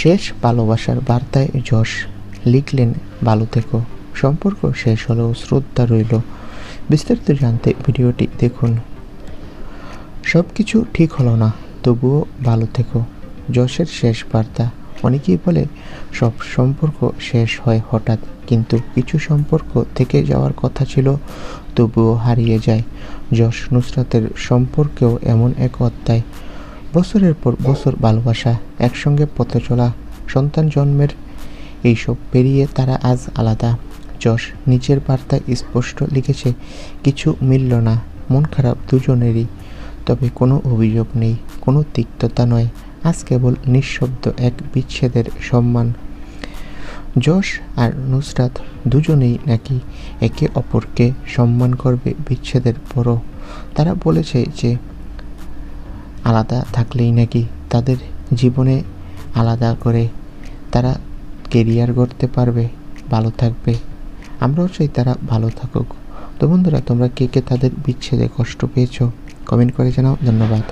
শেষ ভালোবাসার বার্তায় যশ লিখলেন ভালো থেকো। সম্পর্ক শেষ হলেও শ্রদ্ধা রইল। বিস্তারিত জানতে ভিডিওটি দেখুন। সব কিছু ঠিক হলো না, তবুও ভালো থেকো। যশের শেষ বার্তা, অনেকেই বলে সব সম্পর্ক শেষ হয় হঠাৎ, কিন্তু কিছু সম্পর্ক থেকে যাওয়ার কথা ছিল, তবুও হারিয়ে যায়। যশ নুসরাতের সম্পর্কেও এমন এক অধ্যায়। বছরের পর বছর ভালোবাসা একসঙ্গে পথে চলা সন্তান জন্মের এইসব পেরিয়ে তারা আজ আলাদা। যশ নিজের বার্তায় স্পষ্ট লিখেছে, কিছু মিলল না, মন খারাপ দুজনেরই। তবে কোনো অভিযোগ নেই, কোনো তিক্ততা নয়, আজ কেবল নিঃশব্দ এক বিচ্ছেদের সম্মান। যশ আর নুসরাত দুজনেই নাকি একে অপরকে সম্মান করবে বিচ্ছেদের পরও। তারা বলেছে যে আলাদা থাকলেই নাকি তাদের জীবনে আলাদা করে তারা কেরিয়ার গড়তে পারবে, ভালো থাকবে। আমরাও চাই তারা ভালো থাকুক। তো বন্ধুরা, তোমরা কে কে তাদের বিচ্ছেদে কষ্ট পেয়েছ? কমেন্ট করে জানাও। ধন্যবাদ।